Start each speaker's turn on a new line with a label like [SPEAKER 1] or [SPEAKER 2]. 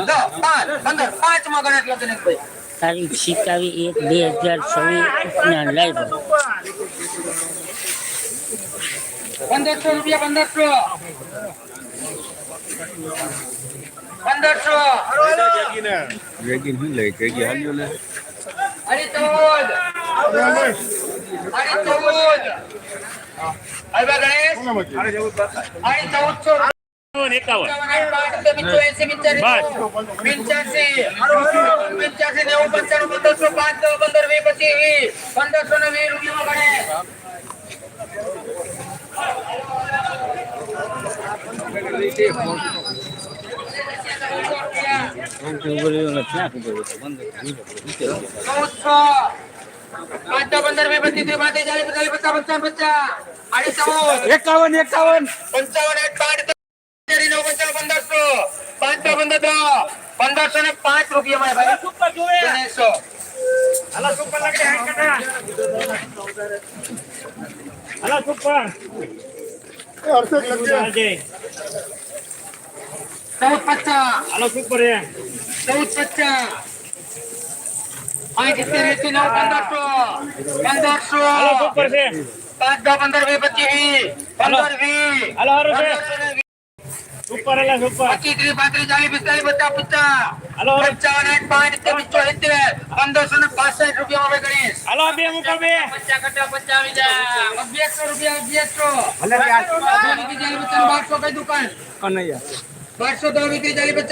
[SPEAKER 1] દસ પાંચ પંદર પાંચમાં ગણેશ
[SPEAKER 2] તારીખ એક બે હજાર છવ્વીસ ના લાઈવ
[SPEAKER 1] પંદરસો રૂપિયા પંદરસો. પંદરસો.
[SPEAKER 3] રેગિન શું લે કેજી હાલ્યો લે
[SPEAKER 1] અરે ચૌદ અરે ચૌદ ગણેશ અરે ચૌદસો
[SPEAKER 4] એકાવન
[SPEAKER 3] એકાવન. એકાવન
[SPEAKER 1] પંચાવન એક પાંચ ચારી નવ પંચાવન પંદરસો પાંચ દસ પંદર દસ પંદરસો ને પાંચ રૂપિયામાં ભાઈ ગણેશો
[SPEAKER 4] હાલો સુપર લાગડે હાથ કાઢા હાલો સુપર હાલજે.
[SPEAKER 1] ચૌદ પચાસ
[SPEAKER 4] હાલો સુપર એ
[SPEAKER 1] ચૌદ પચાસ આઠ સિત્તેર એસી નવ પંદરસો પંદરસો
[SPEAKER 4] હાલો સુપર છે
[SPEAKER 1] પાંચ દસ પંદર વીસ પચીસ વીસ પંદર વીસ
[SPEAKER 4] હાલો હારું છે
[SPEAKER 1] પંદરસો ને વીસ,
[SPEAKER 4] સુપર એટલે સુપર
[SPEAKER 1] પચીસ ત્રીસ પાંત્રીસ ચાલીસ પિસ્તાલીસ પચાસ પચાસ
[SPEAKER 4] હાલો હારું.
[SPEAKER 1] પંચાવન આઠ પાંચ ત્રેવીસ ચોસિત્તેર પંદરસો ને પાસઠ રૂપિયામાં હવે ગણીશ
[SPEAKER 4] હાલો બે મુકલ બે
[SPEAKER 1] પચાસ કટા પચાવી જા અગિયારસો રૂપિયા અગિયારસો બારસો કઈ દુકાન
[SPEAKER 3] કનૈયા
[SPEAKER 1] બારસો દો વિક્રી ચાલી પચાસ